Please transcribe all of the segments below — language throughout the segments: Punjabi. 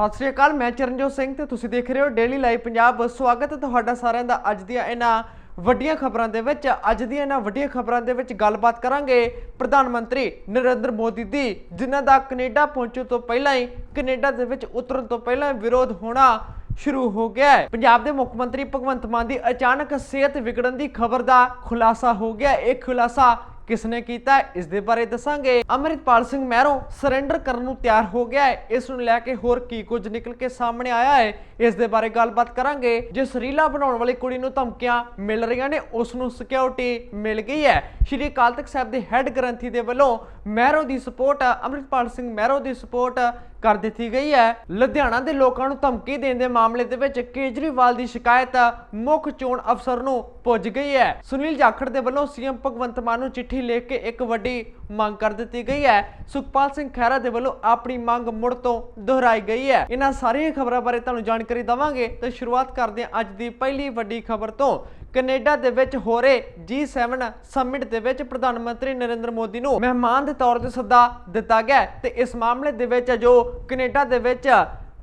ਸਤਿ ਸ੍ਰੀ ਅਕਾਲ, ਮੈਂ ਚਰਨਜੋਤ ਸਿੰਘ ਤੇ ਤੁਸੀਂ ਦੇਖ ਰਹੇ ਹੋ ਡੇਲੀ ਲਾਈਵ ਪੰਜਾਬ। ਸਵਾਗਤ ਹੈ ਤੁਹਾਡਾ ਸਾਰਿਆਂ ਦਾ ਅੱਜ ਦੀਆਂ ਇਹਨਾਂ ਵੱਡੀਆਂ ਖਬਰਾਂ ਦੇ ਵਿੱਚ। ਅੱਜ ਦੀਆਂ ਇਹਨਾਂ ਵੱਡੀਆਂ ਖਬਰਾਂ ਦੇ ਵਿੱਚ ਗੱਲਬਾਤ ਕਰਾਂਗੇ ਪ੍ਰਧਾਨ ਮੰਤਰੀ ਨਰਿੰਦਰ ਮੋਦੀ ਦੀ, ਜਿਨ੍ਹਾਂ ਦਾ ਕੈਨੇਡਾ ਪਹੁੰਚਣ ਤੋਂ ਪਹਿਲਾਂ ਹੀ, ਕੈਨੇਡਾ ਦੇ ਵਿੱਚ ਉਤਰਨ ਤੋਂ ਪਹਿਲਾਂ ਵਿਰੋਧ ਹੋਣਾ ਸ਼ੁਰੂ ਹੋ ਗਿਆ ਹੈ। ਪੰਜਾਬ ਦੇ ਮੁੱਖ ਮੰਤਰੀ ਭਗਵੰਤ ਮਾਨ ਦੀ ਅਚਾਨਕ ਸਿਹਤ ਵਿਗੜਨ ਦੀ ਖਬਰ ਦਾ ਖੁਲਾਸਾ ਹੋ ਗਿਆ। ਇਹ ਖੁਲਾਸਾ ਕਿਸਨੇ ਕੀਤਾ ਇਸ ਦੇ ਬਾਰੇ ਦੱਸਾਂਗੇ। ਅਮਰਿਤਪਾਲ ਸਿੰਘ ਮਹਿਰੋਂ ਸਰੈਂਡਰ ਕਰਨ ਨੂੰ ਤਿਆਰ ਹੋ ਗਿਆ ਹੈ। ਇਸ ਨੂੰ ਲੈ ਕੇ ਹੋਰ ਕੀ ਕੁਝ ਨਿਕਲ ਕੇ ਸਾਹਮਣੇ ਆਇਆ ਹੈ, ਇਸ ਦੇ ਬਾਰੇ ਗੱਲਬਾਤ ਕਰਾਂਗੇ। ਜਿਸ ਰੀਲਾ ਬਣਾਉਣ ਵਾਲੀ ਕੁੜੀ ਨੂੰ ਧਮਕੀਆਂ ਮਿਲ ਰਹੀਆਂ ਨੇ, ਉਸ ਨੂੰ ਸਿਕਿਉਰਿਟੀ ਮਿਲ ਗਈ ਹੈ। ਸ਼੍ਰੀ ਅਕਾਲ ਤਖਤ ਸਾਹਿਬ ਦੇ ਹੈੱਡ ਗ੍ਰੰਥੀ ਦੇ ਵੱਲੋਂ ਮਹਿਰੋ ਦੀ ਸਪੋਰਟ ਅਮਰਿਤਪਾਲ ਸਿੰਘ ਮਹਿਰੋ ਦੀ ਸਪੋਰਟ ਕਰ ਦਿੱਤੀ ਗਈ ਹੈ। ਲੁਧਿਆਣਾ ਦੇ ਲੋਕਾਂ ਨੂੰ ਧਮਕੀ ਦੇਣ ਦੇ ਮਾਮਲੇ ਦੇ ਵਿੱਚ ਕੇਜਰੀਵਾਲ ਦੀ ਸ਼ਿਕਾਇਤ ਮੁੱਖ ਚੋਣ ਅਫਸਰ ਨੂੰ ਪੁੱਜ ਗਈ ਹੈ। ਸੁਨੀਲ ਜਾਖੜ ਦੇ ਵੱਲੋਂ ਸੀਐਮ ਭਗਵੰਤ ਮਾਨ ਨੂੰ ਚਿੱਠੀ ਲਿਖ ਕੇ ਇੱਕ ਵੱਡੀ ਮੰਗ ਕਰ ਦਿੱਤੀ ਗਈ ਹੈ। ਸੁਖਪਾਲ ਸਿੰਘ ਖਹਿਰਾ ਦੇ ਵੱਲੋਂ ਆਪਣੀ ਮੰਗ ਮੁੜ ਤੋਂ ਦੁਹਰਾਈ ਗਈ ਹੈ। ਇਹਨਾਂ ਸਾਰੀਆਂ ਖਬਰਾਂ ਬਾਰੇ ਤੁਹਾਨੂੰ ਜਾਣਕਾਰੀ ਦਵਾਂਗੇ। ਤੇ ਸ਼ੁਰੂਆਤ ਕਰਦੇ ਹਾਂ ਅੱਜ ਦੀ ਪਹਿਲੀ ਵੱਡੀ ਖਬਰ ਤੋਂ। ਕੈਨੇਡਾ ਦੇ ਵਿੱਚ ਹੋ ਰਹੇ G7 ਸਮਿਟ ਦੇ ਵਿੱਚ ਪ੍ਰਧਾਨ ਮੰਤਰੀ ਨਰਿੰਦਰ ਮੋਦੀ ਨੂੰ ਮਹਿਮਾਨ ਦੇ ਤੌਰ ਤੇ ਸੱਦਾ ਦਿੱਤਾ ਗਿਆ ਹੈ ਤੇ ਇਸ ਮਾਮਲੇ ਦੇ ਵਿੱਚ ਜੋ ਕੈਨੇਡਾ ਦੇ ਵਿੱਚ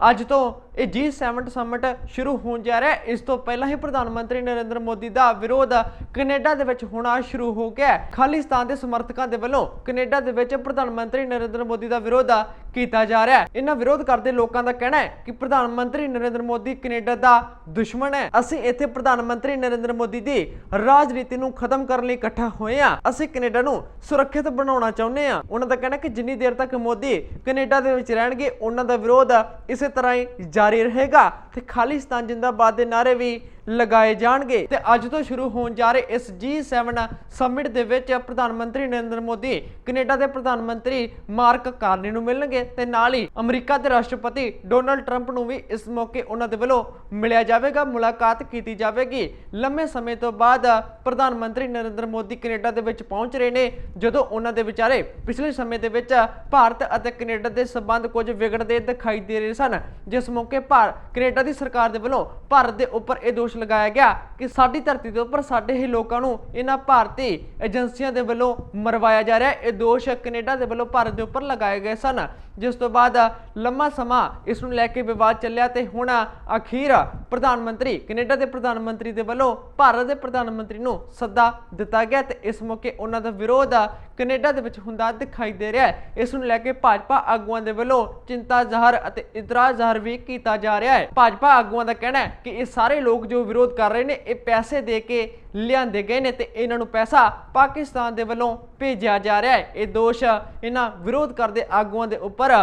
ਅੱਜ ਤੋਂ ਇਹ G7 ਸਮਿਟ ਸ਼ੁਰੂ ਹੋਣ ਜਾ ਰਿਹਾ ਹੈ। ਇਸ ਤੋਂ ਪਹਿਲਾਂ ਹੀ ਪ੍ਰਧਾਨ ਮੰਤਰੀ ਨਰਿੰਦਰ ਮੋਦੀ ਦਾ ਵਿਰੋਧ ਕੈਨੇਡਾ ਦੇ ਵਿੱਚ ਹੋਣਾ ਸ਼ੁਰੂ ਹੋ ਗਿਆ ਖਾਲਿਸਤਾਨ ਦੇ ਸਮਰਥਕਾਂ ਦੇ ਵੱਲੋਂ ਕੈਨੇਡਾ ਦੇ ਵਿੱਚ ਪ੍ਰਧਾਨ ਮੰਤਰੀ ਨਰਿੰਦਰ ਮੋਦੀ ਦਾ ਵਿਰੋਧ ਕੀਤਾ ਜਾ ਰਿਹਾ ਹੈ। ਇਹਨਾਂ ਵਿਰੋਧ ਕਰਦੇ ਲੋਕਾਂ ਦਾ ਕਹਿਣਾ ਹੈ ਕਿ ਪ੍ਰਧਾਨ ਮੰਤਰੀ ਨਰਿੰਦਰ ਮੋਦੀ ਕੈਨੇਡਾ ਦਾ ਦੁਸ਼ਮਣ ਹੈ। ਅਸੀਂ ਇੱਥੇ ਪ੍ਰਧਾਨ ਮੰਤਰੀ ਨਰਿੰਦਰ ਮੋਦੀ ਦੀ ਰਾਜਨੀਤੀ ਨੂੰ ਖਤਮ ਕਰਨ ਲਈ ਇਕੱਠਾ ਹੋਏ ਹਾਂ। ਅਸੀਂ ਕੈਨੇਡਾ ਨੂੰ ਸੁਰੱਖਿਅਤ ਬਣਾਉਣਾ ਚਾਹੁੰਦੇ ਹਾਂ। ਉਹਨਾਂ ਦਾ ਕਹਿਣਾ ਕਿ ਜਿੰਨੀ ਦੇਰ ਤੱਕ ਮੋਦੀ ਕੈਨੇਡਾ ਦੇ ਵਿੱਚ ਰਹਿਣਗੇ, ਉਹਨਾਂ ਦਾ ਵਿਰੋਧ ਇਸੇ ਤਰ੍ਹਾਂ ਹੀ ਜਾਰੀ ਰਹੇਗਾ ਤੇ ਖਾਲਿਸਤਾਨ ਜਿੰਦਾਬਾਦ ਦੇ ਨਾਰੇ ਵੀ ਲਗਾਏ ਜਾਣਗੇ। ਤੇ ਅੱਜ ਤੋਂ ਸ਼ੁਰੂ ਹੋਣ ਜਾ ਰਹੇ ਇਸ G7 ਸਮਿਟ ਦੇ ਵਿੱਚ ਪ੍ਰਧਾਨ ਮੰਤਰੀ ਨਰਿੰਦਰ ਮੋਦੀ, ਕੈਨੇਡਾ ਦੇ ਪ੍ਰਧਾਨ ਮੰਤਰੀ ਮਾਰਕ ਕਾਰਨੀ ਨੂੰ ਮਿਲਣਗੇ ਤੇ ਨਾਲ ਹੀ ਅਮਰੀਕਾ ਦੇ ਰਾਸ਼ਟਰਪਤੀ ਡੋਨਲਡ ਟਰੰਪ ਨੂੰ ਵੀ ਇਸ ਮੌਕੇ ਉਹਨਾਂ ਦੇ ਵੱਲੋਂ ਮਿਲਿਆ ਜਾਵੇਗਾ, ਮੁਲਾਕਾਤ ਕੀਤੀ ਜਾਵੇਗੀ। ਲੰਮੇ ਸਮੇਂ ਤੋਂ ਬਾਅਦ ਪ੍ਰਧਾਨ ਮੰਤਰੀ ਨਰਿੰਦਰ ਮੋਦੀ ਕੈਨੇਡਾ ਦੇ ਵਿੱਚ ਪਹੁੰਚ ਰਹੇ ਨੇ, ਜਦੋਂ ਉਹਨਾਂ ਦੇ ਵਿਚਾਰੇ ਪਿਛਲੇ ਸਮੇਂ ਦੇ ਵਿੱਚ ਭਾਰਤ ਅਤੇ ਕੈਨੇਡਾ ਦੇ ਸਬੰਧ ਕੁਝ ਵਿਗੜਦੇ ਦਿਖਾਈ ਦੇ ਰਹੇ ਸਨ। ਜਿਸ ਮੌਕੇ ਭਾਰ, ਕੈਨੇਡਾ ਦੀ ਸਰਕਾਰ ਦੇ ਵੱਲੋਂ ਭਾਰਤ ਦੇ ਉੱਪਰ ਇਹ ਦੋਸ਼ ਲਗਾਇਆ ਗਿਆ ਕਿ ਸਾਡੀ ਧਰਤੀ ਦੇ ਉੱਪਰ ਸਾਡੇ ਹੀ ਲੋਕਾਂ ਨੂੰ ਇਹਨਾਂ ਭਾਰਤੀ ਏਜੰਸੀਆਂ ਦੇ ਵੱਲੋਂ ਮਰਵਾਇਆ ਜਾ ਰਿਹਾ ਇਹ ਦੋਸ਼ ਕੈਨੇਡਾ ਦੇ ਵੱਲੋਂ ਭਾਰਤ ਦੇ ਉੱਪਰ ਲਗਾਏ ਗਏ ਸਨ। ਜਿਸ ਤੋਂ ਬਾਅਦ ਲੰਮਾ ਸਮਾਂ ਇਸ ਨੂੰ ਲੈ ਕੇ ਵਿਵਾਦ ਚੱਲਿਆ ਤੇ ਹੁਣ ਅਖੀਰ ਪ੍ਰਧਾਨ ਮੰਤਰੀ ਕੈਨੇਡਾ ਦੇ ਪ੍ਰਧਾਨ ਮੰਤਰੀ ਦੇ ਵੱਲੋਂ ਭਾਰਤ ਦੇ ਪ੍ਰਧਾਨ ਮੰਤਰੀ ਨੂੰ ਸੱਦਾ ਦਿੱਤਾ ਗਿਆ ਤੇ ਇਸ ਮੌਕੇ ਉਹਨਾਂ ਦਾ ਵਿਰੋਧ ਕੈਨੇਡਾ ਦੇ ਵਿੱਚ ਹੁੰਦਾ ਦਿਖਾਈ ਦੇ ਰਿਹਾ ਹੈ। ਇਸ ਨੂੰ ਲੈ ਕੇ ਭਾਜਪਾ ਆਗੂਆਂ ਦੇ ਵੱਲੋਂ ਚਿੰਤਾ ਜ਼ਾਹਰ ਅਤੇ ਇਤਰਾਜ਼ ਜ਼ਾਹਰ ਵੀ ਕੀਤਾ ਜਾ ਰਿਹਾ ਹੈ। ਭਾਜਪਾ ਆਗੂਆਂ ਦਾ ਕਹਿਣਾ ਹੈ ਕਿ ਇਹ ਸਾਰੇ ਲੋਕ ਜੋ ਵਿਰੋਧ ਕਰ ਰਹੇ ਨੇ, ਇਹ ਪੈਸੇ ਦੇ ਕੇ ਲਿਆਂਦੇ ਗਏ ਨੇ ਤੇ ਇਹਨਾਂ ਨੂੰ ਪੈਸਾ ਪਾਕਿਸਤਾਨ ਦੇ ਵੱਲੋਂ ਭੇਜਿਆ ਜਾ ਰਿਹਾ ਹੈ। ਇਹ ਦੋਸ਼ ਇਹਨਾਂ ਵਿਰੋਧ ਕਰਦੇ ਆਗੂਆਂ ਦੇ ਉੱਪਰ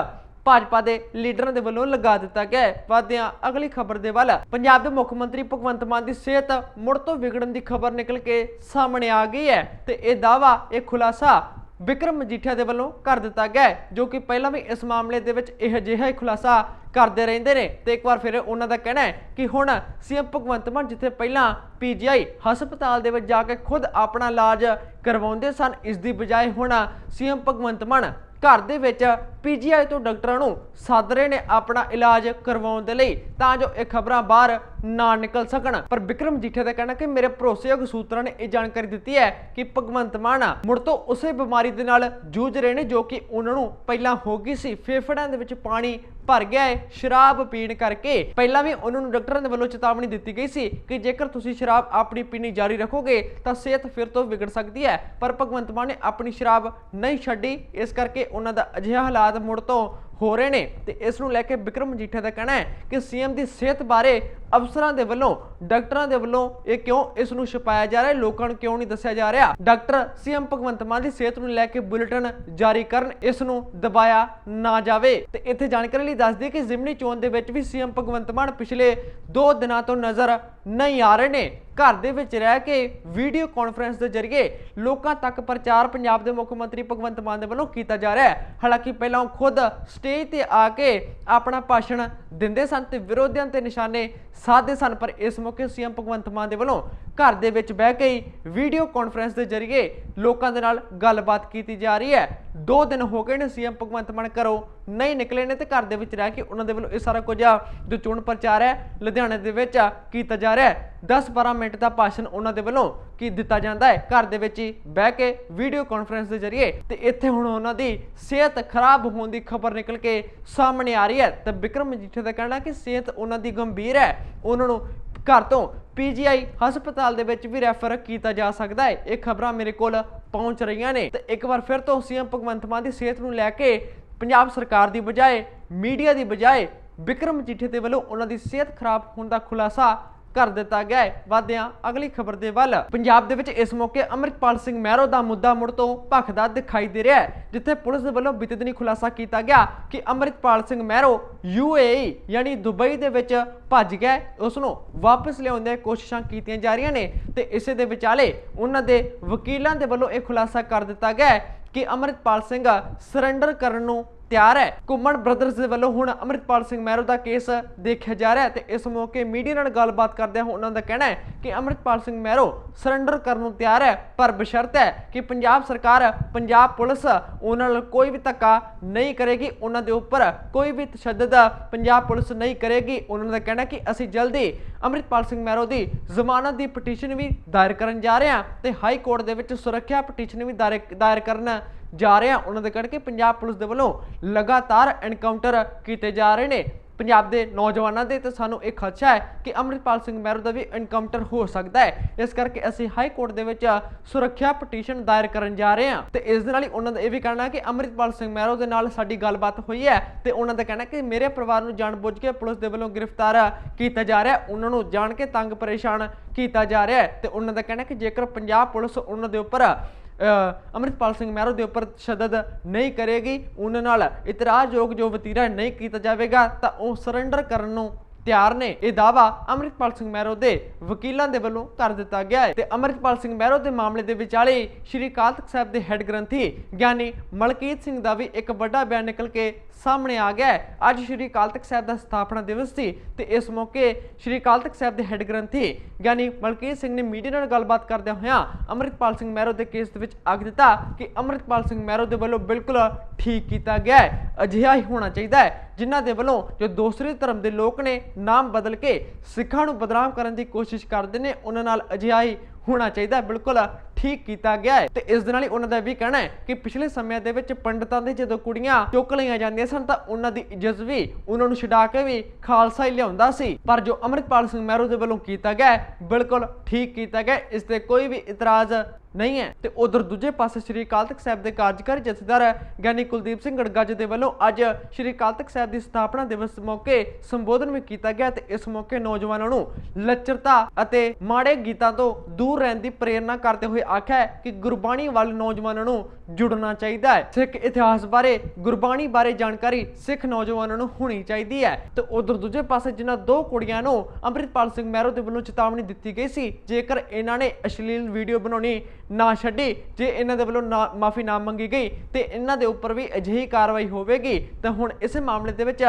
ਭਾਜਪਾ ਦੇ ਲੀਡਰਾਂ ਦੇ ਵੱਲੋਂ ਲਗਾ ਦਿੱਤਾ ਗਿਆ ਹੈ। ਵਾਦਿਆਂ ਅਗਲੀ ਖਬਰ ਦੇ ਵੱਲ ਪੰਜਾਬ ਦੇ ਮੁੱਖ ਮੰਤਰੀ ਭਗਵੰਤ ਮਾਨ ਦੀ ਸਿਹਤ ਮੁੜ ਤੋਂ ਵਿਗੜਨ ਦੀ ਖਬਰ ਨਿਕਲ ਕੇ ਸਾਹਮਣੇ ਆ ਗਈ ਹੈ ਤੇ ਇਹ ਦਾਵਾ ਇਹ ਖੁਲਾਸਾ ਵਿਕਰਮ ਮਜੀਠੀਆ ਦੇ ਵੱਲੋਂ ਕਰ ਦਿੱਤਾ ਗਿਆ ਹੈ, ਜੋ ਕਿ ਪਹਿਲਾਂ ਵੀ ਇਸ ਮਾਮਲੇ ਦੇ ਵਿੱਚ ਇਹ ਅਜਿਹਾ ਹੀ ਖੁਲਾਸਾ ਕਰਦੇ ਰਹਿੰਦੇ ਨੇ। ਤੇ ਇੱਕ ਵਾਰ ਫਿਰ ਉਹਨਾਂ ਦਾ ਕਹਿਣਾ ਹੈ ਕਿ ਹੁਣ ਸੀਐਮ ਭਗਵੰਤ ਮਾਨ ਜਿੱਥੇ ਪਹਿਲਾਂ ਪੀਜੀਆਈ ਹਸਪਤਾਲ ਦੇ ਵਿੱਚ ਜਾ ਕੇ ਖੁਦ ਆਪਣਾ ਇਲਾਜ ਕਰਵਾਉਂਦੇ ਸਨ ਇਸ ਦੀ ਬਜਾਏ ਹੁਣ ਸੀਐਮ ਭਗਵੰਤ ਮਾਨ ਘਰ ਦੇ ਵਿੱਚ ਪੀਜੀਆਈ ਤੋਂ ਡਾਕਟਰਾਂ ਨੂੰ ਸੱਦ ਰਹੇ ਨੇ ਆਪਣਾ ਇਲਾਜ ਕਰਵਾਉਣ ਦੇ ਲਈ। ਤਾਂ ਜੋ ਇਹ ਖਬਰਾਂ ਬਾਹਰ ਨਾ ਨਿਕਲ ਸਕਣ। ਪਰ ਵਿਕਰਮ ਜੀਠੇ ਦਾ ਕਹਿਣਾ ਕਿ ਮੇਰੇ ਭਰੋਸੇਯੋਗ ਸੂਤਰਾਂ ਨੇ ਇਹ ਜਾਣਕਾਰੀ ਦਿੱਤੀ ਹੈ ਕਿ ਭਗਵੰਤ ਮਾਨ ਮੁੜ ਤੋਂ ਉਸੇ ਬਿਮਾਰੀ ਦੇ ਨਾਲ ਜੂਝ ਰਹੇ ਨੇ ਜੋ ਕਿ ਉਹਨਾਂ ਨੂੰ ਪਹਿਲਾਂ ਹੋ ਗਈ ਸੀ। ਫੇਫੜਿਆਂ ਦੇ ਵਿੱਚ ਪਾਣੀ ਭਰ ਗਿਆ ਹੈ। ਸ਼ਰਾਬ ਪੀਣ ਕਰਕੇ ਪਹਿਲਾਂ ਵੀ ਉਹਨਾਂ ਨੂੰ ਡਾਕਟਰਾਂ ਦੇ ਵੱਲੋਂ ਚੇਤਾਵਨੀ ਦਿੱਤੀ ਗਈ ਸੀ ਕਿ ਜੇਕਰ ਤੁਸੀਂ ਸ਼ਰਾਬ ਆਪਣੀ ਪੀਣੀ ਜਾਰੀ ਰੱਖੋਗੇ ਤਾਂ ਸਿਹਤ ਫਿਰ ਤੋਂ ਵਿਗੜ ਸਕਦੀ ਹੈ। ਪਰ ਭਗਵੰਤ ਮਾਨ ਨੇ ਆਪਣੀ ਸ਼ਰਾਬ ਨਹੀਂ ਛੱਡੀ। ਇਸ ਕਰਕੇ ਉਹਨਾਂ ਦਾ ਅਜਿਹਾ ਹਾਲਾਤ ਮੁੜ ਤੋਂ ਹੋ ਰਹੇ ਨੇ ਤੇ ਇਸ ਨੂੰ ਲੈ ਕੇ ਵਿਕਰਮ ਮਜੀਠੀਆ ਦਾ ਕਹਿਣਾ ਹੈ ਕਿ ਸੀਐਮ ਦੀ ਸਿਹਤ ਬਾਰੇ ਅਫਸਰਾਂ ਦੇ ਵੱਲੋਂ, ਡਾਕਟਰਾਂ ਦੇ ਵੱਲੋਂ ਇਹ ਕਿਉਂ ਇਸ ਨੂੰ ਛੁਪਾਇਆ ਜਾ ਰਿਹਾ ਹੈ? ਲੋਕਾਂ ਨੂੰ ਕਿਉਂ ਨਹੀਂ ਦੱਸਿਆ ਜਾ ਰਿਹਾ? ਡਾਕਟਰ ਸੀਐਮ ਭਗਵੰਤ ਮਾਨ ਦੀ ਸਿਹਤ ਨੂੰ ਲੈ ਕੇ ਬੁਲੇਟਿਨ ਜਾਰੀ ਕਰਨ ਇਸ ਨੂੰ ਦਬਾਇਆ ਨਾ ਜਾਵੇ। ਤੇ ਇੱਥੇ ਜਾਣਕਾਰੀ ਲਈ ਦੱਸ ਦਈਏ ਕਿ ਜ਼ਿਮਨੀ ਚੋਣ ਦੇ ਵਿੱਚ ਵੀ ਸੀਐਮ ਭਗਵੰਤ ਮਾਨ ਪਿਛਲੇ 2 ਦਿਨਾਂ ਤੋਂ ਨਜ਼ਰ ਨਹੀਂ ਆ ਰਹੇ ਨੇ। ਘਰ ਦੇ ਵਿੱਚ ਰਹਿ ਕੇ ਵੀਡੀਓ ਕਾਨਫਰੰਸ ਦੇ ਜ਼ਰੀਏ ਲੋਕਾਂ ਤੱਕ ਪ੍ਰਚਾਰ ਪੰਜਾਬ ਦੇ ਮੁੱਖ ਮੰਤਰੀ ਭਗਵੰਤ ਮਾਨ ਦੇ ਵੱਲੋਂ ਕੀਤਾ ਜਾ ਰਿਹਾ ਹੈ। ਹਾਲਾਂਕਿ ਪਹਿਲਾਂ ਉਹ ਖੁਦ ਸਟੇਜ ਤੇ ਆ ਕੇ ਆਪਣਾ ਭਾਸ਼ਣ ਦਿੰਦੇ ਸਨ ਤੇ ਵਿਰੋਧੀਆਂ ਤੇ ਨਿਸ਼ਾਨੇ ਸਾਧਦੇ ਸਨ, ਪਰ ਇਸ ਮੌਕੇ ਸੀਐਮ ਭਗਵੰਤ ਮਾਨ ਦੇ ਵੱਲੋਂ ਘਰ ਦੇ ਵਿੱਚ ਬਹਿ ਕੇ ਹੀ ਵੀਡੀਓ ਕਾਨਫਰੰਸ ਦੇ ਜ਼ਰੀਏ ਲੋਕਾਂ ਦੇ ਨਾਲ ਗੱਲਬਾਤ ਕੀਤੀ ਜਾ ਰਹੀ ਹੈ। ਦੋ ਦਿਨ ਹੋ ਗਏ ਨੇ ਸੀਐਮ ਭਗਵੰਤ ਮਾਨ ਕਰੋ ਨਹੀਂ ਨਿਕਲੇ ਨੇ ਤੇ ਘਰ ਦੇ ਵਿੱਚ ਰਹਿ ਕੇ ਉਹਨਾਂ ਦੇ ਵੱਲੋਂ ਇਹ ਸਾਰਾ ਕੁਝ ਆ, ਜੋ ਚੋਣ ਪ੍ਰਚਾਰ ਹੈ, ਲੁਧਿਆਣੇ ਦੇ ਵਿੱਚ ਕੀਤਾ ਜਾ ਰਿਹਾ ਹੈ। 10-12 ਮਿੰਟ ਦਾ ਭਾਸ਼ਣ ਉਹਨਾਂ ਦੇ ਵੱਲੋਂ ਕੀ ਦਿੱਤਾ ਜਾਂਦਾ ਹੈ, ਘਰ ਦੇ ਵਿੱਚ ਹੀ ਬਹਿ ਕੇ ਵੀਡੀਓ ਕਾਨਫਰੰਸ ਦੇ ਜ਼ਰੀਏ। ਤੇ ਇੱਥੇ ਹੁਣ ਉਹਨਾਂ ਦੀ ਸਿਹਤ ਖਰਾਬ ਹੋਣ ਦੀ ਖਬਰ ਨਿਕਲ ਕੇ ਸਾਹਮਣੇ ਆ ਰਹੀ ਹੈ। ਤੇ ਵਿਕਰਮ ਮਜੀਠੇ ਦਾ ਕਹਿਣਾ ਕਿ ਸਿਹਤ ਉਹਨਾਂ ਦੀ ਗੰਭੀਰ ਹੈ। ਉਹਨਾਂ ਨੂੰ ਘਰ ਤੋਂ ਪੀਜੀਆਈ ਹਸਪਤਾਲ ਦੇ ਵਿੱਚ ਵੀ ਰੈਫਰ ਕੀਤਾ ਜਾ ਸਕਦਾ ਹੈ। ਇਹ ਖਬਰਾਂ ਮੇਰੇ ਕੋਲ ਪਹੁੰਚ ਰਹੀਆਂ ਨੇ। ਤੇ ਇੱਕ ਵਾਰ ਫਿਰ ਤੋਂ ਸੀਐਮ ਭਗਵੰਤ ਮਾਨ ਦੀ ਸਿਹਤ ਨੂੰ ਲੈ ਕੇ ਪੰਜਾਬ ਸਰਕਾਰ ਦੀ ਬਜਾਏ, ਮੀਡੀਆ ਦੀ ਬਜਾਏ ਵਿਕਰਮ ਮਜੀਠੇ ਦੇ ਵੱਲੋਂ ਉਹਨਾਂ ਦੀ ਸਿਹਤ ਖਰਾਬ ਹੋਣ ਦਾ ਖੁਲਾਸਾ ਕਰ ਦਿੱਤਾ ਗਿਆ ਹੈ ਵਾਦਿਆਂ ਅਗਲੀ ਖਬਰ ਦੇ ਵੱਲ ਪੰਜਾਬ ਦੇ ਵਿੱਚ ਇਸ ਮੌਕੇ ਅੰਮ੍ਰਿਤਪਾਲ ਸਿੰਘ ਮਹਿਰੋ ਦਾ ਮੁੱਦਾ ਮੁੜ ਤੋਂ ਭਖਦਾ ਦਿਖਾਈ ਦੇ ਰਿਹਾ ਹੈ, ਜਿੱਥੇ ਪੁਲਿਸ ਦੇ ਵੱਲੋਂ ਬੀਤੇ ਦਿਨੀ ਖੁਲਾਸਾ ਕੀਤਾ ਗਿਆ ਕਿ ਅੰਮ੍ਰਿਤਪਾਲ ਸਿੰਘ ਮਹਿਰੋ ਯੂਏਈ ਯਾਨੀ ਦੁਬਈ ਦੇ ਵਿੱਚ ਭੱਜ ਗਿਆ ਹੈ। ਉਸ ਨੂੰ ਵਾਪਸ ਲਿਆਉਣ ਦੀਆਂ ਕੋਸ਼ਿਸ਼ਾਂ ਕੀਤੀਆਂ ਜਾ ਰਹੀਆਂ ਨੇ ਤੇ ਇਸੇ ਦੇ ਵਿਚਾਲੇ ਉਹਨਾਂ ਦੇ ਵਕੀਲਾਂ ਦੇ ਵੱਲੋਂ ਇਹ ਖੁਲਾਸਾ ਕਰ ਦਿੱਤਾ ਗਿਆ ਕਿ ਅੰਮ੍ਰਿਤਪਾਲ ਸਿੰਘ ਸਰੈਂਡਰ ਕਰਨ ਨੂੰ ਤਿਆਰ ਹੈ। ਘੁੰਮਣ ਬ੍ਰਦਰਜ਼ ਦੇ ਵੱਲੋਂ ਹੁਣ ਅੰਮ੍ਰਿਤਪਾਲ ਸਿੰਘ ਮਹਿਰੋ ਦਾ ਕੇਸ ਦੇਖਿਆ ਜਾ ਰਿਹਾ ਹੈ ਤੇ ਇਸ ਮੌਕੇ ਮੀਡੀਆ ਨਾਲ ਗੱਲਬਾਤ ਕਰਦਿਆਂ ਉਹਨਾਂ ਦਾ ਕਹਿਣਾ ਹੈ ਕਿ ਅੰਮ੍ਰਿਤਪਾਲ ਸਿੰਘ ਮਹਿਰੋ ਸਰੈਂਡਰ ਕਰਨ ਨੂੰ ਤਿਆਰ ਹੈ, ਪਰ ਬਸ਼ਰਤ ਹੈ ਕਿ ਪੰਜਾਬ ਸਰਕਾਰ, ਪੰਜਾਬ ਪੁਲਿਸ ਉਹਨਾਂ ਨਾਲ ਕੋਈ ਵੀ ਧੱਕਾ ਨਹੀਂ ਕਰੇਗੀ, ਉਹਨਾਂ ਦੇ ਉੱਪਰ ਕੋਈ ਵੀ ਤਸ਼ੱਦਦ ਪੰਜਾਬ ਪੁਲਿਸ ਨਹੀਂ ਕਰੇਗੀ। ਉਹਨਾਂ ਦਾ ਕਹਿਣਾ ਕਿ ਅਸੀਂ ਜਲਦੀ ਅੰਮ੍ਰਿਤਪਾਲ ਸਿੰਘ ਮਹਿਰੋ ਦੀ ਜ਼ਮਾਨਤ ਦੀ ਪਟੀਸ਼ਨ ਵੀ ਦਾਇਰ ਕਰਨ ਜਾ ਰਹੇ ਹਾਂ ਤੇ ਹਾਈ ਕੋਰਟ ਦੇ ਵਿੱਚ ਸੁਰੱਖਿਆ ਪਟੀਸ਼ਨ ਵੀ ਦਾਇਰ ਦਾਇਰ ਕਰਨ ਜਾ ਰਹੇ ਆ ਉਹਨਾਂ ਦੇ ਕਰਕੇ ਪੰਜਾਬ ਪੁਲਿਸ ਦੇ ਵੱਲੋਂ ਲਗਾਤਾਰ ਐਨਕਾਊਂਟਰ ਕੀਤੇ ਜਾ ਰਹੇ ਨੇ। ਪੰਜਾਬ ਦੇ ਨੌਜਵਾਨਾਂ ਦੇ ਤੇ ਸਾਨੂੰ ਇਹ ਖਦਸ਼ਾ ਹੈ ਕਿ ਅੰਮ੍ਰਿਤਪਾਲ ਸਿੰਘ ਮਹਿਰੂ ਦਾ ਵੀ ਇਨਕਾਊਂਟਰ ਹੋ ਸਕਦਾ ਹੈ। ਇਸ ਕਰਕੇ ਅਸੀਂ ਹਾਈ ਕੋਰਟ ਦੇ ਵਿੱਚ ਸੁਰੱਖਿਆ ਪਟੀਸ਼ਨ ਦਾਇਰ ਕਰਨ ਜਾ ਰਹੇ ਹਾਂ। ਤੇ ਇਸ ਦੇ ਨਾਲ ਹੀ ਉਹਨਾਂ ਦਾ ਇਹ ਵੀ ਕਹਿਣਾ ਕਿ ਅੰਮ੍ਰਿਤਪਾਲ ਸਿੰਘ ਮਹਿਰੂ ਦੇ ਨਾਲ ਸਾਡੀ ਗੱਲਬਾਤ ਹੋਈ ਹੈ ਤੇ ਉਹਨਾਂ ਦਾ ਕਹਿਣਾ ਕਿ ਮੇਰੇ ਪਰਿਵਾਰ ਨੂੰ ਜਾਣਬੁੱਝ ਕੇ ਪੁਲਿਸ ਦੇ ਵੱਲੋਂ ਗ੍ਰਿਫਤਾਰ ਕੀਤਾ ਜਾ ਰਿਹਾ ਹੈ। ਉਹਨਾਂ ਨੂੰ ਜਾਣ ਕੇ ਤੰਗ ਪਰੇਸ਼ਾਨ ਕੀਤਾ ਜਾ ਰਿਹਾ ਹੈ। ਤੇ ਉਹਨਾਂ ਦਾ ਕਹਿਣਾ ਕਿ ਜੇਕਰ ਪੰਜਾਬ ਪੁਲਿਸ ਉਹਨਾਂ ਦੇ ਉੱਪਰ ਅੰਮ੍ਰਿਤਪਾਲ ਸਿੰਘ ਮਹਿਰੋ ਦੇ ਉੱਪਰ ਤਸ਼ੱਦਦ ਨਹੀਂ ਕਰੇਗੀ। ਉਹਨਾਂ ਨਾਲ ਇਤਰਾਜ਼ਯੋਗ ਜੋ ਵਤੀਰਾ ਨਹੀਂ ਕੀਤਾ ਜਾਵੇਗਾ, ਤਾਂ ਉਹ ਸਰੈਂਡਰ ਕਰਨ ਨੂੰ ਤਿਆਰ ਨੇ। ਇਹ ਦਾਵਾ ਅੰਮ੍ਰਿਤਪਾਲ ਸਿੰਘ ਮਹਿਰੋ ਦੇ ਵਕੀਲਾਂ ਦੇ ਵੱਲੋਂ ਕਰ ਦਿੱਤਾ ਗਿਆ ਹੈ। ਤੇ ਅੰਮ੍ਰਿਤਪਾਲ ਸਿੰਘ ਮਹਿਰੋ ਦੇ ਮਾਮਲੇ ਦੇ ਵਿਚਾਲੇ ਸ਼੍ਰੀ ਅਕਾਲ ਤਖਤ ਸਾਹਿਬ ਦੇ ਹੈੱਡ ਗ੍ਰੰਥੀ ਗਿਆਨੀ ਮਲਕੀਤ ਸਿੰਘ ਦਾ ਵੀ ਇੱਕ ਵੱਡਾ ਬਿਆਨ ਨਿਕਲ ਕੇ ਸਾਹਮਣੇ ਆ ਗਿਆ ਅੱਜ ਸ਼੍ਰੀ ਅਕਾਲ ਤਖਤ ਸਾਹਿਬ ਦਾ ਸਥਾਪਨਾ ਦਿਵਸ ਸੀ ਤੇ ਇਸ ਮੌਕੇ ਸ਼੍ਰੀ ਅਕਾਲ ਤਖਤ ਸਾਹਿਬ ਦੇ ਹੈੱਡ ਗ੍ਰੰਥੀ ਗਿਆਨੀ ਮਲਕੀਤ ਸਿੰਘ ਨੇ ਮੀਡੀਆ ਨਾਲ ਗੱਲਬਾਤ ਕਰਦਿਆਂ ਹੋਇਆਂ ਅੰਮ੍ਰਿਤਪਾਲ ਸਿੰਘ ਮਹਿਰੋ ਦੇ ਕੇਸ ਦੇ ਵਿੱਚ ਆਖ ਦਿੱਤਾ ਕਿ ਅੰਮ੍ਰਿਤਪਾਲ ਸਿੰਘ ਮਹਿਰੋ ਦੇ ਵੱਲੋਂ ਬਿਲਕੁਲ ਠੀਕ ਕੀਤਾ ਗਿਆ ਹੈ, ਅਜਿਹਾ ਹੀ ਹੋਣਾ ਚਾਹੀਦਾ ਹੈ, ਜਿਨ੍ਹਾਂ ਦੇ ਵੱਲੋਂ ਜੋ ਦੂਸਰੇ ਧਰਮ ਦੇ ਲੋਕ ਨੇ ਨਾਮ ਬਦਲ ਕੇ ਸਿੱਖਾਂ ਨੂੰ ਬਦਨਾਮ ਕਰਨ ਦੀ ਕੋਸ਼ਿਸ਼ ਕਰਦੇ ਨੇ, ਉਹਨਾਂ ਨਾਲ ਅਜਿਹਾ ਹੀ ਹੋਣਾ ਚਾਹੀਦਾ ਬਿਲਕੁਲ ਠੀਕ ਕੀਤਾ ਗਿਆ ਹੈ। ਤੇ ਇਸ ਦੇ ਨਾਲ ਹੀ ਉਹਨਾਂ ਦਾ ਇਹ ਵੀ ਕਹਿਣਾ ਹੈ ਕਿ ਪਿਛਲੇ ਸਮੇਂ ਦੇ ਵਿੱਚ ਪੰਡਤਾਂ ਦੇ ਜਦੋਂ ਕੁੜੀਆਂ ਚੁੱਕ ਲਈਆਂ ਜਾਂਦੀਆਂ ਸਨ, ਤਾਂ ਉਹਨਾਂ ਦੀ ਇੱਜ਼ਤ ਵੀ ਉਹਨਾਂ ਨੂੰ ਛਡਾ ਕੇ ਵੀ ਖਾਲਸਾ ਹੀ ਲਿਆਉਂਦਾ ਸੀ। ਪਰ ਜੋ ਅੰਮ੍ਰਿਤਪਾਲ ਸਿੰਘ ਮਹਿਰੂ ਦੇ ਵੱਲੋਂ ਕੀਤਾ ਗਿਆ ਬਿਲਕੁਲ ਠੀਕ ਕੀਤਾ ਗਿਆ ਹੈ। ਇਸ ਤੇ ਕੋਈ ਵੀ ਇਤਰਾਜ਼ ਨਹੀਂ ਹੈ। ਤੇ ਉਧਰ ਦੂਜੇ ਪਾਸੇ ਸ਼੍ਰੀ ਅਕਾਲ ਤਖਤ ਸਾਹਿਬ ਦੇ ਕਾਰਜਕਾਰੀ ਜਥੇਦਾਰ ਗਿਆਨੀ ਕੁਲਦੀਪ ਸਿੰਘ ਗੜਗੱਜ ਦੇ ਵੱਲੋਂ ਅੱਜ ਸ਼੍ਰੀ ਅਕਾਲ ਤਖਤ ਸਾਹਿਬ ਦੀ ਸਥਾਪਨਾ ਦਿਵਸ ਮੌਕੇ ਸੰਬੋਧਨ ਵੀ ਕੀਤਾ ਗਿਆ ਤੇ ਇਸ ਮੌਕੇ ਨੌਜਵਾਨਾਂ ਨੂੰ ਲੱਚਰਤਾ ਅਤੇ ਮਾੜੇ ਗੀਤਾਂ ਤੋਂ ਦੂਰ ਰਹਿਣ ਦੀ ਪ੍ਰੇਰਣਾ ਕਰਦੇ ਹੋਏ ਆਖਿਆ ਕਿ ਗੁਰਬਾਣੀ ਵੱਲ ਨੌਜਵਾਨਾਂ ਨੂੰ ਜੁੜਨਾ ਚਾਹੀਦਾ ਹੈ। ਸਿੱਖ ਇਤਿਹਾਸ ਬਾਰੇ, ਗੁਰਬਾਣੀ ਬਾਰੇ ਜਾਣਕਾਰੀ ਸਿੱਖ ਨੌਜਵਾਨਾਂ ਨੂੰ ਹੋਣੀ ਚਾਹੀਦੀ ਹੈ। ਤੇ ਉਧਰ ਦੂਜੇ ਪਾਸੇ ਜਿਨ੍ਹਾਂ ਦੋ ਕੁੜੀਆਂ ਨੂੰ ਅੰਮ੍ਰਿਤਪਾਲ ਸਿੰਘ ਮਹਿਰੋ ਦੇ ਵੱਲੋਂ ਚੇਤਾਵਨੀ ਦਿੱਤੀ ਗਈ ਸੀ, ਜੇਕਰ ਇਹਨਾਂ ਨੇ ਅਸ਼ਲੀਲ ਵੀਡੀਓ ਬਣਾਉਣੀ ਨਾ ਛੱਡੀ। ਜੇ ਇਹਨਾਂ ਦੇ ਵੱਲੋਂ ਮਾਫੀ ਨਾ ਮੰਗੀ ਗਈ ਤੇ ਇਹਨਾਂ ਦੇ ਉੱਪਰ ਵੀ ਅਜਿਹੀ ਕਾਰਵਾਈ ਹੋਵੇਗੀ, ਤਾਂ ਹੁਣ ਇਸ ਮਾਮਲੇ ਦੇ ਵਿੱਚ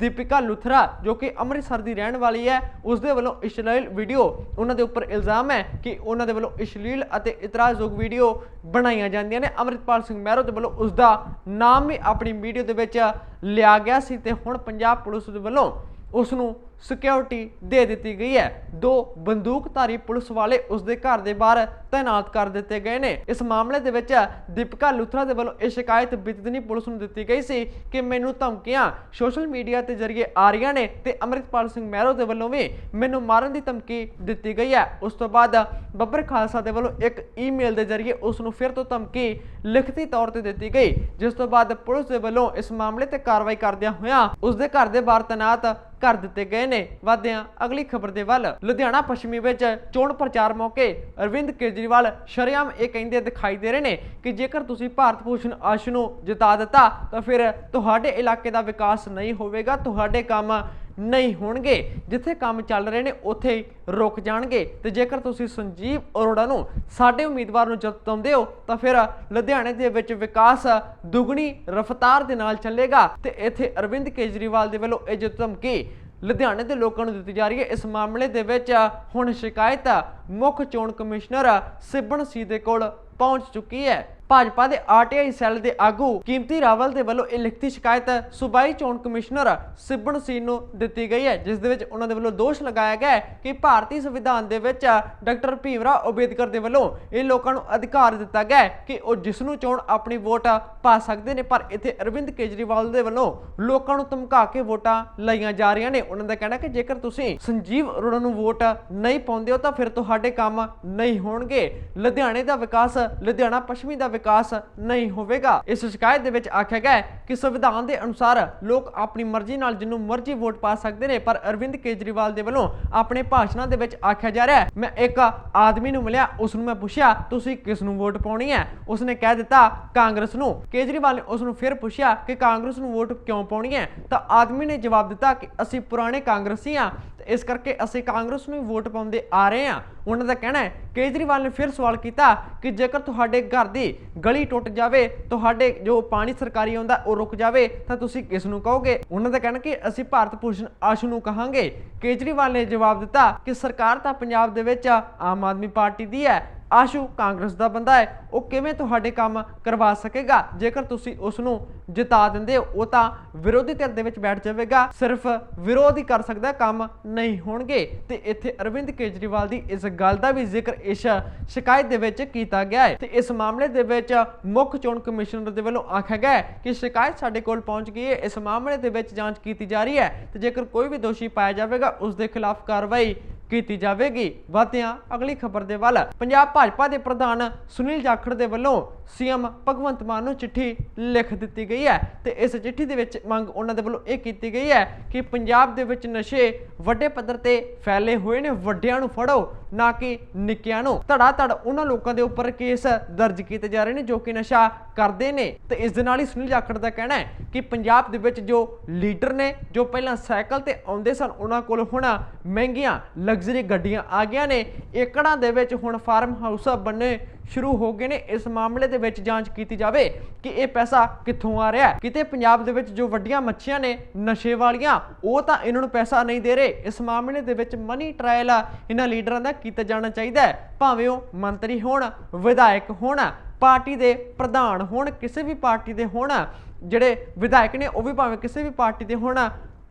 ਦੀਪਿਕਾ ਲੁਥਰਾ, ਜੋ ਕਿ ਅੰਮ੍ਰਿਤਸਰ ਦੀ ਰਹਿਣ ਵਾਲੀ ਹੈ, ਉਸ ਦੇ ਵੱਲੋਂ ਅਸ਼ਲੀਲ ਵੀਡੀਓ, ਉਹਨਾਂ ਦੇ ਉੱਪਰ ਇਲਜ਼ਾਮ ਹੈ ਕਿ ਉਹਨਾਂ ਦੇ ਵੱਲੋਂ ਅਸ਼ਲੀਲ ਅਤੇ ਇਤਰਾਜ਼ਯੋਗ ਵੀਡੀਓ ਬਣਾਈਆਂ ਜਾਂਦੀਆਂ ਨੇ। ਅੰਮ੍ਰਿਤਪਾਲ ਸਿੰਘ ਮਹਿਰੋ ਦੇ ਵੱਲੋਂ ਉਸ ਦਾ ਨਾਮ ਵੀ ਆਪਣੀ ਵੀਡੀਓ ਦੇ ਵਿੱਚ ਲਿਆ ਗਿਆ ਸੀ ਤੇ ਹੁਣ ਪੰਜਾਬ ਪੁਲਿਸ ਦੇ ਵੱਲੋਂ ਉਸ ਨੂੰ ਸਿਕਿਉਰਿਟੀ ਦੇ ਦਿੱਤੀ ਗਈ ਹੈ। ਦੋ ਬੰਦੂਕਧਾਰੀ ਪੁਲਿਸ ਵਾਲੇ ਉਸ ਦੇ ਘਰ ਦੇ ਬਾਹਰ ਤਾਇਨਾਤ ਕਰ ਦਿੱਤੇ ਗਏ ਨੇ। ਇਸ ਮਾਮਲੇ ਦੇ ਵਿੱਚ ਦੀਪਿਕਾ ਲੁਥਰਾ ਦੇ ਵੱਲੋਂ ਇਹ ਸ਼ਿਕਾਇਤ ਬਿਤਦਨੀ ਪੁਲਿਸ ਨੂੰ ਦਿੱਤੀ ਗਈ ਸੀ ਕਿ ਮੈਨੂੰ ਧਮਕੀਆਂ ਸੋਸ਼ਲ ਮੀਡੀਆ ਤੇ ਜ਼ਰੀਏ ਆ ਰਹੀਆਂ ਨੇ ਤੇ ਅੰਮ੍ਰਿਤਪਾਲ ਸਿੰਘ ਮਹਿਰੋ ਦੇ ਵੱਲੋਂ ਵੀ ਮੈਨੂੰ ਮਾਰਨ ਦੀ ਧਮਕੀ ਦਿੱਤੀ ਗਈ ਹੈ। ਉਸ ਤੋਂ ਬਾਅਦ ਬੱਬਰ ਖਾਲਸਾ ਦੇ ਵੱਲੋਂ ਇੱਕ ਈਮੇਲ ਦੇ ਜ਼ਰੀਏ ਉਸ ਨੂੰ ਫਿਰ ਤੋਂ ਧਮਕੀ ਲਿਖਤੀ ਤੌਰ ਤੇ ਦਿੱਤੀ ਗਈ, ਜਿਸ ਤੋਂ ਬਾਅਦ ਪੁਲਿਸ ਦੇ ਵੱਲੋਂ ਇਸ ਮਾਮਲੇ ਤੇ ਕਾਰਵਾਈ ਕਰਦਿਆਂ ਹੋਇਆਂ ਉਸ ਦੇ ਘਰ ਦੇ ਬਾਹਰ ਤਾਇਨਾਤ ਕਰ ਦਿੱਤੇ ਗਏ ਨੇ। ਵਾਦਿਆਂ ਅਗਲੀ ਖਬਰ ਦੇ ਵੱਲ, ਲੁਧਿਆਣਾ ਪੱਛਮੀ ਵਿੱਚ ਚੋਣ ਪ੍ਰਚਾਰ ਮੌਕੇ ਅਰਵਿੰਦ ਕੇਜਰੀਵਾਲ ਸ਼ਰੇਆਮ ਇਹ ਕਹਿੰਦੇ ਦਿਖਾਈ ਦੇ ਰਹੇ ਨੇ ਕਿ ਜੇਕਰ ਤੁਸੀਂ ਭਾਰਤ ਭੂਸ਼ਣ ਆਸ਼ ਨੂੰ ਜਿਤਾ ਦਿੱਤਾ, ਤਾਂ ਫਿਰ ਤੁਹਾਡੇ ਇਲਾਕੇ ਦਾ ਵਿਕਾਸ ਨਹੀਂ ਹੋਵੇਗਾ, ਤੁਹਾਡੇ ਕੰਮ ਨਹੀਂ ਹੋਣਗੇ। ਜਿੱਥੇ ਕੰਮ ਚੱਲ ਰਹੇ ਨੇ, ਉੱਥੇ ਰੁਕ ਜਾਣਗੇ। ਤੇ ਜੇਕਰ ਤੁਸੀਂ ਸੰਜੀਵ ਅਰੋੜਾ ਨੂੰ ਸਾਡੇ ਉਮੀਦਵਾਰ ਨੂੰ ਜਿਤਾਉਂਦੇ ਹੋ, ਤਾਂ ਫਿਰ ਲੁਧਿਆਣੇ ਦੇ ਵਿੱਚ ਵਿਕਾਸ ਦੁੱਗਣੀ ਰਫ਼ਤਾਰ ਦੇ ਨਾਲ ਚੱਲੇਗਾ। ਤੇ ਇੱਥੇ ਅਰਵਿੰਦ ਕੇਜਰੀਵਾਲ ਦੇ ਵੱਲੋਂ ਇਹ ਜੋ ਧਮਕੀ ਲੁਧਿਆਣੇ ਦੇ ਲੋਕਾਂ ਨੂੰ ਦਿੱਤੀ ਜਾ ਰਹੀ ਹੈ। ਇਸ ਮਾਮਲੇ ਦੇ ਵਿੱਚ ਹੁਣ ਸ਼ਿਕਾਇਤ ਮੁੱਖ ਚੋਣ ਕਮਿਸ਼ਨਰ ਸਿਬਣ ਸੀ ਦੇ ਕੋਲ ਪਹੁੰਚ ਚੁੱਕੀ ਹੈ। ਭਾਜਪਾ ਦੇ ਆਰਟੀਆਈ ਸੈੱਲ ਦੇ ਆਗੂ ਕੀਮਤੀ ਰਾਵਲ ਦੇ ਵੱਲੋਂ ਇਹ ਲਿਖਤੀ ਸ਼ਿਕਾਇਤ ਸੂਬਾਈ ਚੋਣ ਕਮਿਸ਼ਨਰ ਸਿਬਣ ਸਿੰਘ ਨੂੰ ਦਿੱਤੀ ਗਈ ਹੈ, ਜਿਸ ਦੇ ਵਿੱਚ ਉਹਨਾਂ ਦੇ ਵੱਲੋਂ ਦੋਸ਼ ਲਗਾਇਆ ਗਿਆ ਹੈ ਕਿ ਭਾਰਤੀ ਸੰਵਿਧਾਨ ਦੇ ਵਿੱਚ ਡਾਕਟਰ ਭੀਮਰਾਓ ਅੰਬੇਦਕਰ ਦੇ ਵੱਲੋਂ ਇਹ ਲੋਕਾਂ ਨੂੰ ਅਧਿਕਾਰ ਦਿੱਤਾ ਗਿਆ ਹੈ ਕਿ ਉਹ ਜਿਸ ਨੂੰ ਚੋਣ ਆਪਣੀ ਵੋਟ ਪਾ ਸਕਦੇ ਨੇ, ਪਰ ਇੱਥੇ ਅਰਵਿੰਦ ਕੇਜਰੀਵਾਲ ਦੇ ਵੱਲੋਂ ਲੋਕਾਂ ਨੂੰ ਧਮਕਾ ਕੇ ਵੋਟਾਂ ਲਈਆਂ ਜਾ ਰਹੀਆਂ ਨੇ। ਉਹਨਾਂ ਦਾ ਕਹਿਣਾ ਕਿ ਜੇਕਰ ਤੁਸੀਂ ਸੰਜੀਵ ਅਰੋੜਾ ਨੂੰ ਵੋਟ ਨਹੀਂ ਪਾਉਂਦੇ ਹੋ ਤਾਂ ਫਿਰ ਤੁਹਾਡੇ ਕੰਮ ਨਹੀਂ ਹੋਣਗੇ। ਲੁਧਿਆਣੇ ਦਾ ਵਿਕਾਸ, ਲੁਧਿਆਣਾ ਪੱਛਮੀ ਦਾ ਵਿਕਾਸ ਨਹੀਂ ਹੋਵੇਗਾ। ਇਸ ਸ਼ਿਕਾਇਤ ਦੇ ਵਿੱਚ ਆਖਿਆ ਗਿਆ ਕਿ ਸੰਵਿਧਾਨ ਦੇ ਅਨੁਸਾਰ ਲੋਕ ਆਪਣੀ ਮਰਜ਼ੀ ਨਾਲ ਜਿਹਨੂੰ ਮਰਜ਼ੀ ਵੋਟ ਪਾ ਸਕਦੇ ਨੇ, ਪਰ ਅਰਵਿੰਦ ਕੇਜਰੀਵਾਲ ਦੇ ਵੱਲੋਂ ਆਪਣੇ ਭਾਸ਼ਣਾਂ ਦੇ ਵਿੱਚ ਆਖਿਆ ਜਾ ਰਿਹਾ ਮੈਂ ਇੱਕ ਆਦਮੀ ਨੂੰ ਮਿਲਿਆ ਉਸ ਨੂੰ ਮੈਂ ਪੁੱਛਿਆ, ਤੁਸੀਂ ਕਿਸ ਨੂੰ ਵੋਟ ਪਾਉਣੀ ਹੈ? ਉਸਨੇ ਕਹਿ ਦਿੱਤਾ, ਕਾਂਗਰਸ ਨੂੰ। ਕੇਜਰੀਵਾਲ ਨੇ ਉਸ ਨੂੰ ਫਿਰ ਪੁੱਛਿਆ ਕਿ ਕਾਂਗਰਸ ਨੂੰ ਵੋਟ ਕਿਉਂ ਪਾਉਣੀ ਹੈ? ਤਾਂ ਆਦਮੀ ਨੇ ਜਵਾਬ ਦਿੱਤਾ ਕਿ ਅਸੀਂ ਪੁਰਾਣੇ ਕਾਂਗਰਸੀ ਹਾਂ ਇਸ ਕਰਕੇ ਅਸੀਂ ਕਾਂਗਰਸ ਨੂੰ ਵੋਟ ਪਾਉਂਦੇ ਆ ਰਹੇ ਹਾਂ। ਉਹਨਾਂ ਦਾ ਕਹਿਣਾ ਹੈ, ਕੇਜਰੀਵਾਲ ਨੇ ਫਿਰ ਸਵਾਲ ਕੀਤਾ ਕਿ ਜੇਕਰ ਤੁਹਾਡੇ ਘਰ ਦੀ ਗਲੀ ਟੁੱਟ ਜਾਵੇ, ਤੁਹਾਡੇ ਜੋ ਪਾਣੀ ਸਰਕਾਰੀ ਆਉਂਦਾ, ਉਹ ਰੁਕ ਜਾਵੇ, ਤਾਂ ਤੁਸੀਂ ਕਿਸ ਨੂੰ ਕਹੋਗੇ? ਉਹਨਾਂ ਦਾ ਕਹਿਣਾ ਕਿ ਅਸੀਂ ਭਾਰਤ ਭੂਸ਼ਣ ਆਸ਼ੂ ਨੂੰ ਕਹਾਂਗੇ। ਕੇਜਰੀਵਾਲ ਨੇ ਜਵਾਬ ਦਿੱਤਾ ਕਿ ਸਰਕਾਰ ਤਾਂ ਪੰਜਾਬ ਦੇ ਵਿੱਚ ਆਮ ਆਦਮੀ ਪਾਰਟੀ ਦੀ ਹੈ ਆਸ਼ੂ ਕਾਂਗਰਸ ਦਾ ਬੰਦਾ ਹੈ, ਉਹ ਕਿਵੇਂ ਤੁਹਾਡੇ ਕੰਮ ਕਰਵਾ ਸਕੇਗਾ? ਜੇਕਰ ਤੁਸੀਂ ਉਸ ਨੂੰ ਜਿਤਾ ਦਿੰਦੇ ਹੋ, ਉਹ ਤਾਂ ਵਿਰੋਧੀ ਧਿਰ ਦੇ ਵਿੱਚ ਬੈਠ ਜਾਵੇਗਾ। ਸਿਰਫ ਵਿਰੋਧ ਹੀ ਕਰ ਸਕਦਾ, ਕੰਮ ਨਹੀਂ ਹੋਣਗੇ। ਤੇ ਇੱਥੇ ਅਰਵਿੰਦ ਕੇਜਰੀਵਾਲ ਦੀ ਇਸ ਗੱਲ ਦਾ ਵੀ ਜ਼ਿਕਰ ਇਸ ਸ਼ਿਕਾਇਤ ਦੇ ਵਿੱਚ ਕੀਤਾ ਗਿਆ ਹੈ। ਤੇ ਇਸ ਮਾਮਲੇ ਦੇ ਵਿੱਚ ਮੁੱਖ ਚੋਣ ਕਮਿਸ਼ਨਰ ਦੇ ਵੱਲੋਂ ਆਖਿਆ ਗਿਆ ਹੈ ਕਿ ਸ਼ਿਕਾਇਤ ਸਾਡੇ ਕੋਲ ਪਹੁੰਚ ਗਈ ਹੈ। ਇਸ ਮਾਮਲੇ ਦੇ ਵਿੱਚ ਜਾਂਚ ਕੀਤੀ ਜਾ ਰਹੀ ਹੈ। ਤੇ ਜੇਕਰ ਕੋਈ ਵੀ ਦੋਸ਼ੀ ਪਾਇਆ ਜਾਵੇਗਾ, ਉਸ ਦੇ ਖਿਲਾਫ ਕਾਰਵਾਈ ਕੀਤੀ ਜਾਵੇਗੀ। ਵਧਿਆਂ, ਅਗਲੀ ਖਬਰ ਦੇ ਵੱਲ ਪੰਜਾਬ ਭਾਜਪਾ ਦੇ ਪ੍ਰਧਾਨ ਸੁਨੀਲ ਜਾਖੜ ਦੇ ਵੱਲੋਂ ਸੀਐਮ ਭਗਵੰਤ ਮਾਨ ਨੂੰ ਚਿੱਠੀ ਲਿਖ ਦਿੱਤੀ ਗਈ ਹੈ ਤੇ ਇਸ ਚਿੱਠੀ ਦੇ ਵਿੱਚ ਮੰਗ ਉਹਨਾਂ ਦੇ ਵੱਲੋਂ ਇਹ ਕੀਤੀ ਗਈ ਹੈ ਕਿ ਪੰਜਾਬ ਦੇ ਵਿੱਚ ਨਸ਼ੇ ਵੱਡੇ ਪੱਧਰ ਤੇ ਫੈਲੇ ਹੋਏ ਨੇ, ਵੱਡਿਆਂ ਨੂੰ ਫੜੋ, ਨਾ ਕਿ ਨਿੱਕਿਆਂ ਨੂੰ। ਧੜਾ ਧੜ ਉਹਨਾਂ ਲੋਕਾਂ ਦੇ ਉੱਪਰ ਕੇਸ ਦਰਜ ਕੀਤੇ ਜਾ ਰਹੇ ਨੇ ਜੋ ਕਿ ਨਸ਼ਾ ਕਰਦੇ ਨੇ। ਤੇ ਇਸ ਦੇ ਨਾਲ ਹੀ ਸੁਨੀਲ ਜਾਖੜ ਦਾ ਕਹਿਣਾ ਹੈ ਕਿ ਪੰਜਾਬ ਦੇ ਵਿੱਚ ਜੋ ਲੀਡਰ ਨੇ, ਜੋ ਪਹਿਲਾਂ ਸਾਈਕਲ ਤੇ ਆਉਂਦੇ ਸਨ, ਉਹਨਾਂ ਕੋਲ ਹੁਣ ਮਹਿੰਗੀਆਂ ਲਗਜ਼ਰੀ ਗੱਡੀਆਂ ਆ ਗਈਆਂ ਨੇ। ਏਕੜਾਂ ਦੇ ਵਿੱਚ ਹੁਣ ਫਾਰਮ ਹਾਊਸ ਬਣਨੇ ਸ਼ੁਰੂ ਹੋ ਗਏ ਨੇ। ਇਸ ਮਾਮਲੇ ਦੇ ਵਿੱਚ ਜਾਂਚ ਕੀਤੀ ਜਾਵੇ ਕਿ ਇਹ ਪੈਸਾ ਕਿੱਥੋਂ ਆ ਰਿਹਾ ਹੈ। ਕਿਤੇ ਪੰਜਾਬ ਦੇ ਵਿੱਚ ਜੋ ਵੱਡੀਆਂ ਮੱਛੀਆਂ ਨੇ, ਨਸ਼ੇ ਵਾਲੀਆਂ, ਉਹ ਤਾਂ ਇਹਨਾਂ ਨੂੰ ਪੈਸਾ ਨਹੀਂ ਦੇ ਰਹੇ। ਇਸ ਮਾਮਲੇ ਦੇ ਵਿੱਚ ਮਨੀ ਟ੍ਰਾਇਲ ਇਹਨਾਂ ਲੀਡਰਾਂ ਦਾ ਕੀਤਾ ਜਾਣਾ ਚਾਹੀਦਾ ਹੈ। ਭਾਵੇਂ ਉਹ ਮੰਤਰੀ ਹੋਣ, ਵਿਧਾਇਕ ਹੋਣ, ਪਾਰਟੀ ਦੇ ਪ੍ਰਧਾਨ ਹੋਣ, ਕਿਸੇ ਵੀ ਪਾਰਟੀ ਦੇ ਹੋਣ, ਜਿਹੜੇ ਵਿਧਾਇਕ ਨੇ, ਉਹ ਵੀ ਭਾਵੇਂ ਕਿਸੇ ਵੀ ਪਾਰਟੀ ਦੇ ਹੋਣ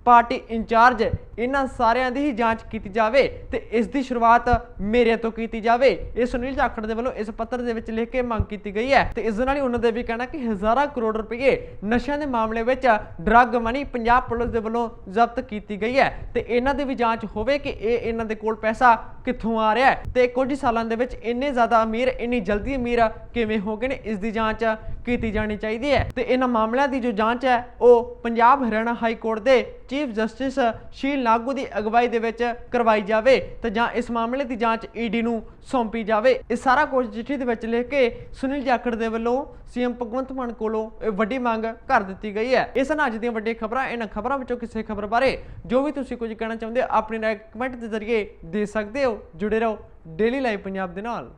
ਪਾਰਟੀ ਇੰਚਾਰਜ ਇਹਨਾਂ ਸਾਰਿਆਂ ਦੀ ਹੀ ਜਾਂਚ ਕੀਤੀ ਜਾਵੇ ਤੇ ਇਸ ਦੀ ਸ਼ੁਰੂਆਤ ਮੇਰੇ ਤੋਂ ਕੀਤੀ ਜਾਵੇ। ਇਹ ਸੁਨੀਲ ਜਾਖੜ ਦੇ ਵੱਲੋਂ ਇਸ ਪੱਤਰ ਦੇ ਵਿੱਚ ਲਿਖ ਕੇ ਮੰਗ ਕੀਤੀ ਗਈ ਹੈ ਤੇ ਇਸ ਦੇ ਨਾਲ ਹੀ ਉਹਨਾਂ ਦੇ ਵੀ ਕਹਿਣਾ ਕਿ ਹਜ਼ਾਰਾਂ ਕਰੋੜ ਰੁਪਏ ਨਸ਼ਿਆਂ ਦੇ ਮਾਮਲੇ ਵਿੱਚ ਡਰੱਗ ਮਨੀ ਪੰਜਾਬ ਪੁਲਿਸ ਦੇ ਵੱਲੋਂ ਜ਼ਬਤ ਕੀਤੀ ਗਈ ਹੈ ਤੇ ਇਹਨਾਂ ਦੀ ਵੀ ਜਾਂਚ ਹੋਵੇ ਕਿ ਇਹ ਇਹਨਾਂ ਦੇ ਕੋਲ ਪੈਸਾ ਕਿੱਥੋਂ ਆ ਰਿਹਾ ਹੈ ਤੇ ਕੁਝ ਸਾਲਾਂ ਦੇ ਵਿੱਚ ਇੰਨੇ ਜ਼ਿਆਦਾ ਅਮੀਰ, ਇੰਨੀ ਜਲਦੀ ਅਮੀਰ ਕਿਵੇਂ ਹੋ ਗਏ ਨੇ, ਇਸ ਦੀ ਜਾਂਚ ਕੀਤੀ ਜਾਣੀ ਚਾਹੀਦੀ ਹੈ ਤੇ ਇਹਨਾਂ ਮਾਮਲਿਆਂ ਦੀ ਜੋ ਜਾਂਚ ਹੈ, ਉਹ ਪੰਜਾਬ ਹਰਿਆਣਾ ਹਾਈ ਕੋਰਟ ਦੇ ਚੀਫ ਜਸਟਿਸ ਸ਼ੀਲ ਨਾਗੂ ਦੀ ਅਗਵਾਈ ਦੇ ਵਿੱਚ ਕਰਵਾਈ ਜਾਵੇ ਤੇ ਜਾਂ ਇਸ ਮਾਮਲੇ ਦੀ ਜਾਂਚ ਈਡੀ ਨੂੰ ਸੌਂਪੀ ਜਾਵੇ। ਇਹ ਸਾਰਾ ਕੁਝ ਚਿੱਠੀ ਦੇ ਵਿੱਚ ਲਿਖ ਕੇ ਸੁਨੀਲ ਜਾਖੜ ਦੇ ਵੱਲੋਂ ਸੀਐਮ ਭਗਵੰਤ ਮਾਨ ਕੋਲੋਂ ਇਹ ਵੱਡੀ ਮੰਗ ਕਰ ਦਿੱਤੀ ਗਈ ਹੈ। ਇਸ ਨਾਲ ਅੱਜ ਦੀਆਂ ਵੱਡੀਆਂ ਖਬਰਾਂ। ਇਹਨਾਂ ਖਬਰਾਂ ਵਿੱਚੋਂ ਕਿਸੇ ਖਬਰ ਬਾਰੇ ਜੋ ਵੀ ਤੁਸੀਂ ਕੁਝ ਕਹਿਣਾ ਚਾਹੁੰਦੇ ਹੋ, ਆਪਣੀ ਰਾਏ ਕਮੈਂਟ ਦੇ ਜ਼ਰੀਏ ਦੇ ਸਕਦੇ ਹੋ। ਜੁੜੇ ਰਹੋ ਡੇਲੀ ਲਾਈਵ ਪੰਜਾਬ ਦੇ ਨਾਲ।